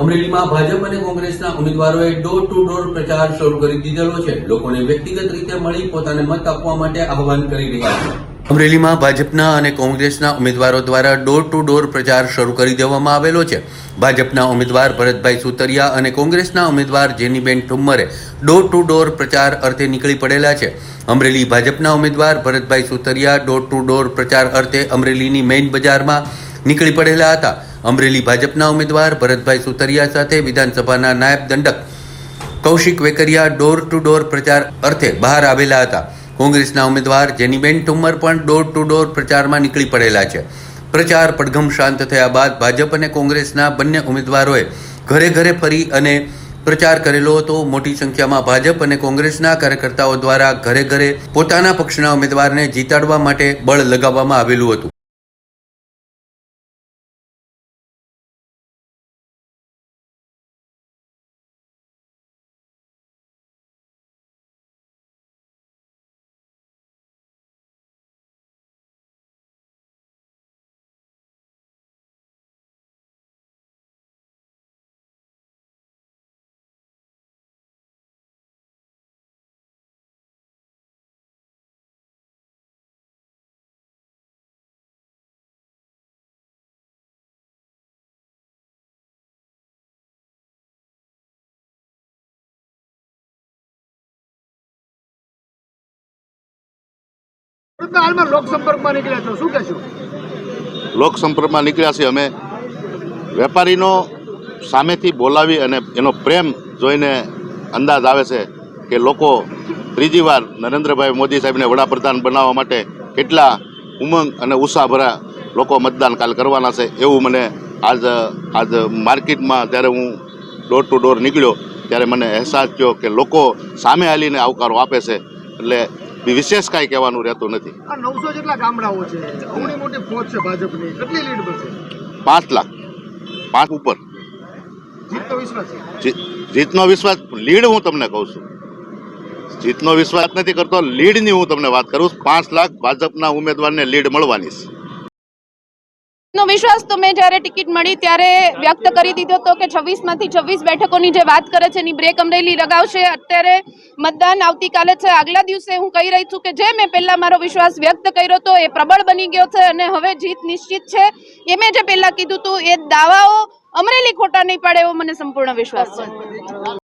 અમરેલીમાં ભાજપ અને કોંગ્રેસના ઉમેદવારોએ ડોર ટુ ડોર પ્રચાર શરૂ કરી દીધેલો છે. લોકોને વ્યક્તિગત રીતે મળી પોતાને મત આપવા માટે આહવાન કરી રહ્યા છે. અમરેલીમાં ભાજપના અને કોંગ્રેસના ઉમેદવારો દ્વારા ડોર ટુ ડોર પ્રચાર શરૂ કરી દેવામાં આવેલો છે. ભાજપના ઉમેદવાર ભરતભાઈ સુતરિયા અને કોંગ્રેસના ઉમેદવાર જેનીબેન ઠુમ્મરે ડોર ટુ ડોર પ્રચાર અર્થે નીકળી પડેલા છે. અમરેલી ભાજપના ઉમેદવાર Bharatbhai Sutariya door to door પ્રચાર અર્થે અમરેલીની મેઇન બજારમાં નીકળી પડેલા હતા. અમરેલી ભાજપના ઉમેદવાર ભરતભાઈ સુતરિયા સાથે વિધાનસભાના નાયબ દંડક Kaushik Vekariya door to door પ્રચાર અર્થે બહાર આવેલા હતા. કોંગ્રેસના ઉમેદવાર જેનીબેન ઠુમ્મર પણ ડોર ટુ ડોર પ્રચારમાં નીકળી પડેલા છે. પ્રચાર પડઘમ શાંત થયા બાદ ભાજપ અને કોંગ્રેસના બંને ઉમેદવારોએ ઘરે ઘરે ફરી અને પ્રચાર કરેલો હતો. મોટી સંખ્યામાં ભાજપ અને કોંગ્રેસના કાર્યકર્તાઓ દ્વારા ઘરે ઘરે પોતાના પક્ષના ઉમેદવારને જીતાડવા માટે બળ લગાવવામાં આવેલું હતું. લોક સંપર્કમાં નીકળ્યા છીએ અમે. વેપારીનો સામેથી બોલાવી અને એનો પ્રેમ જોઈને અંદાજ આવે છે કે લોકો ત્રીજી વાર નરેન્દ્રભાઈ મોદી સાહેબને વડાપ્રધાન બનાવવા માટે કેટલા ઉમંગ અને ઉત્સાહભરા લોકો મતદાન કાલ કરવાના છે એવું મને આજ આજ માર્કેટમાં જ્યારે હું ડોર ટુ ડોર નીકળ્યો ત્યારે મને અહેસાસ થયો કે લોકો સામે હાલીને આવકારો આપે છે. એટલે વિશેષ કાંઈ કહેવાનું રહેતું નથી. નવસો જેટલા ગામડાઓ છે મોટી પહોંચ છે ભાજપની? કેટલી લીડ બનશે પાંચ લાખ. પાંચ ઉપર. જીતનો વિશ્વાસ જીતનો વિશ્વાસ લીડ હું તમને કહું છું. જીતનો વિશ્વાસ નથી કરતો લીડની હું તમને વાત કરું. પાંચ લાખ ભાજપના ઉમેદવારને લીડ મળવાની છે. નો વિશ્વાસ તો મેં જ્યારે ટિકિટ મળી ત્યારે વ્યક્ત કરી દીધો હતો કે છવ્વીસમાંથી છવ્વીસ બેઠકોની જે વાત કરે છે એની બ્રેક અમરેલી લગાવશે. અત્યારે મતદાન આવતીકાલે છે. આગલા દિવસે હું કહી રહી છું કે જે મેં પહેલા મારો વિશ્વાસ વ્યક્ત કર્યો હતો એ પ્રબળ બની ગયો છે અને હવે જીત નિશ્ચિત છે. એ મેં જે પહેલા કીધું હતું, એ દાવાઓ અમરેલી ખોટા નહીં પાડે એવો મને સંપૂર્ણ વિશ્વાસ છે.